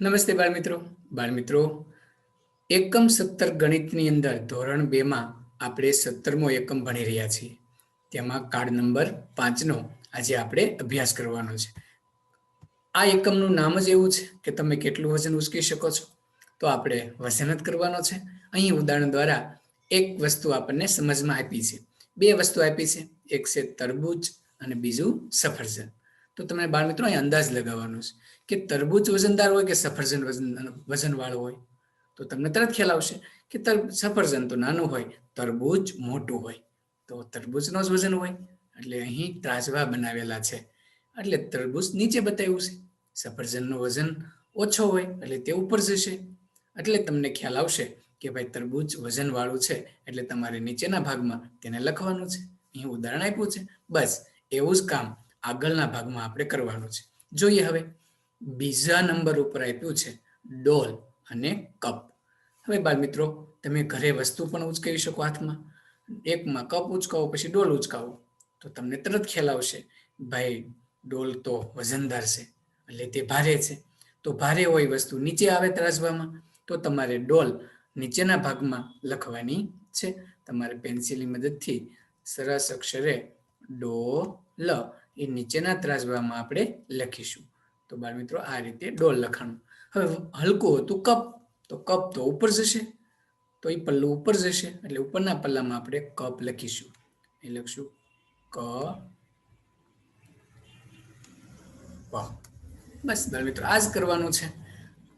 નમસ્તે બાળમિત્રો. બાળમિત્રો, એકમ સત્તર ગણિતની અંદર ધોરણ બેમાં આપણે સત્તરમો એકમ ભણી રહ્યા છીએ. તેમાં કાર્ડ નંબર પાંચનો આજે આપણે અભ્યાસ કરવાનો છે. આ એકમનું નામ જ એવું છે કે તમે કેટલું વજન ઉચકી શકો છો. તો આપણે વજન જ કરવાનો છે. અહીં ઉદાહરણ દ્વારા એક વસ્તુ આપણને સમજમાં આપી છે. બે વસ્તુ આપી છે. એક છે તરબૂચ અને બીજું સફરજન. તો તમને બાળમિત્રો અહીં અંદાજ લગાવવાનો છે કે તરબૂચ વજનદાર હોય કે સફરજન વજન, વજનવાળું હોય? તો તમને તરત ખ્યાલ આવશે કે તર, સફરજન તો નાનું હોય, તરબૂચ મોટું હોય. તો તરબૂચનો જ વજન હોય. એટલે અહીં ત્રાજવા બનાવેલા છે. એટલે તરબૂચ નીચે બતાવ્યું છે. સફરજનનું વજન ઓછો હોય એટલે તે ઉપર જશે. એટલે તમને ખ્યાલ આવશે કે ભાઈ તરબૂચ વજનવાળું છે એટલે તમારે નીચેના ભાગમાં તેને લખવાનું છે. અહીં ઉદાહરણ આપ્યું છે. બસ એવું જ કામ આગળના ભાગમાં આપણે કરવાનું છે. જોઈએ હવે, બીજા નંબર ઉપર આપ્યું છે, ડોલ અને કપ. હવે બાળ મિત્રો, તમે ઘરે વસ્તુ પણ ઉચકાવી શકો હાથમાં. એકમાં કપ ઉચકાવો, પછી ડોલ ઉચકાવો. તો તમને તરત ખ્યાલ આવશે, ભાઈ, ડોલ તો વજનદાર છે, એટલે તે ભારે છે. તો ભારે હોય વસ્તુ નીચે આવે ત્રાસવામાં, તો તમારે ડોલ નીચેના ભાગમાં લખવાની છે. તમારે પેન્સિલની મદદથી સરસ અક્ષરે ડોલ એ નીચેના ત્રાસવામાં આપણે લખીશું. તો બાળ મિત્રો, આ રીતે ડોલ લખાણું. હવે હલકું હતું કપ. તો કપ તો ઉપર જશે. તો એ પલ્લું ઉપર જશે. એટલે ઉપરના પલ્લામાં આપણે કપ લખીશું. એ લખશું ક. બસ બાળ મિત્રો આ જ કરવાનું છે.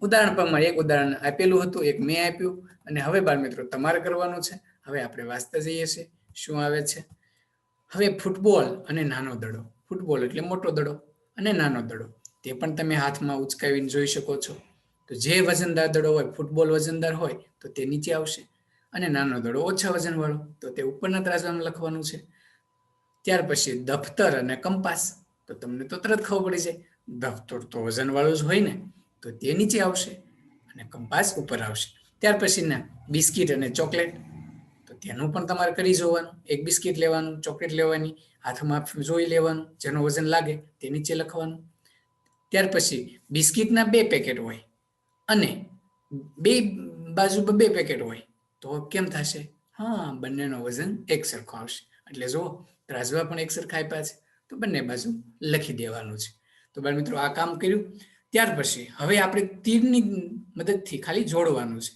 ઉદાહરણ પ્રમાણે એક ઉદાહરણ આપેલું હતું, એક મેં આપ્યું. અને હવે બાળ મિત્રો, તમારે કરવાનું છે. હવે આપણે વાંચતા જઈએ છીએ. શું આવે છે? હવે ફૂટબોલ અને નાનો દડો. ફૂટબોલ એટલે મોટો દડો અને નાનો દડો. તે પણ તમે હાથમાં ઉચકાવીને જોઈ શકો છો. તો જે વજનદાર દડો હોય, ફૂટબોલ વજનદાર હોય, તો તે નીચે આવશે અને નાનો દડો ઓછા વજનવાળો, તો તે ઉપરના ત્રાસવામાં લખવાનું છે. ત્યાર પછી દફતર અને કંપાસ. તો તમને તો તરત ખબર પડી જાય, દફતર તો વજનવાળું જ હોય ને, તો તે નીચે આવશે અને કંપાસ ઉપર આવશે. ત્યાર પછી ના બિસ્કિટ અને ચોકલેટ. તેનું પણ તમારે કરી જોવાનું. એક બિસ્કિટ લેવાનું, ચોકલેટ લેવાની, હાથમાં જોઈ લેવાનું, જેનું વજન લાગે તે નીચે લખવાનું. ત્યાર પછી બિસ્કિટના બે પેકેટ હોય અને બે બાજુ બે પેકેટ હોય તો કેમ થશે? હા, બંનેનો વજન એક સરખો આવશે. એટલે જો ત્રાજવા પણ એક સરખા આપ્યા છે. તો બંને બાજુ લખી દેવાનું છે. તો બાળ મિત્રો, આ કામ કર્યું. ત્યાર પછી હવે આપણે તીરની મદદથી ખાલી જોડવાનું છે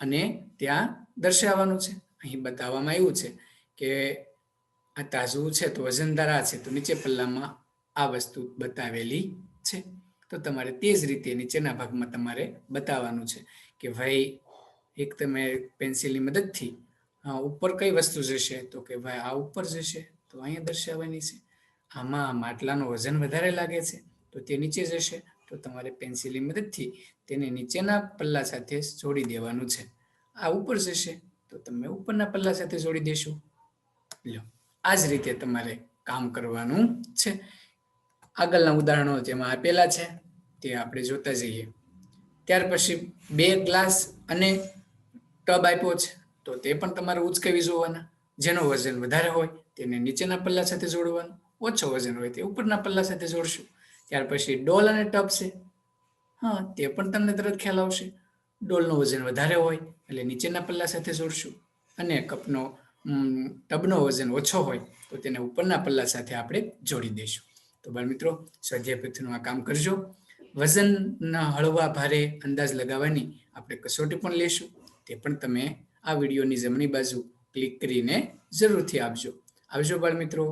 અને ત્યાં દર્શાવવાનું છે. અહીં બતાવવામાં આવ્યું છે કે આ તાજવું છે તો વજનધારા છે તો નીચે પલ્લામાં આ વસ્તુ બતાવેલી છે. તો તમારે તે જ રીતે નીચેના ભાગમાં તમારે બતાવવાનું છે કે ભાઈ એક તમે પેન્સિલની મદદથી ઉપર કઈ વસ્તુ જશે? તો કે ભાઈ આ ઉપર જશે તો અહીંયા દર્શાવવાની છે. આમાં માટલાનું વજન વધારે લાગે છે તો તે નીચે જશે તો તમારે પેન્સિલની મદદથી તેને નીચેના પલ્લા સાથે જોડી દેવાનું છે. આ ઉપર જશે તો તમે ઉપરના પલ્લા સાથે જોડી દેશો. લો આ જ રીતે તમારે કામ કરવાનું છે. આગળના ઉદાહરણો જેમાં આપેલા છે. તે આપણે જોતા જઈએ. ત્યાર પછી બે ગ્લાસ અને ટબ આપ્યો છે. તો તે પણ તમારે ઉચકાવી જોવાના. જેનો વજન વધારે હોય તેને નીચેના પલ્લા સાથે જોડવાનું. ઓછો વજન હોય તે ઉપરના પલ્લા સાથે જોડશું. ત્યાર પછી ડોલ અને ટબ છે. હા તે પણ તમને તરત ખ્યાલ આવશે. ડોલનું વજન વધારે હોય એટલે નીચેના પલ્લા સાથે જોડશું અને કપનો ટબનો વજન ઓછો હોય તો તેને ઉપરના પલ્લા સાથે આપણે જોડી દઈશું. તો બાળ મિત્રો સ્વાધ્યાય પૃથ્વીનું આ કામ કરજો. વજનના હળવા ભારે અંદાજ લગાવવાની આપણે કસોટી પણ લેશું. તે પણ તમે આ વિડીયોની જમણી બાજુ ક્લિક કરીને જરૂરથી આપજો. આવજો બાળ મિત્રો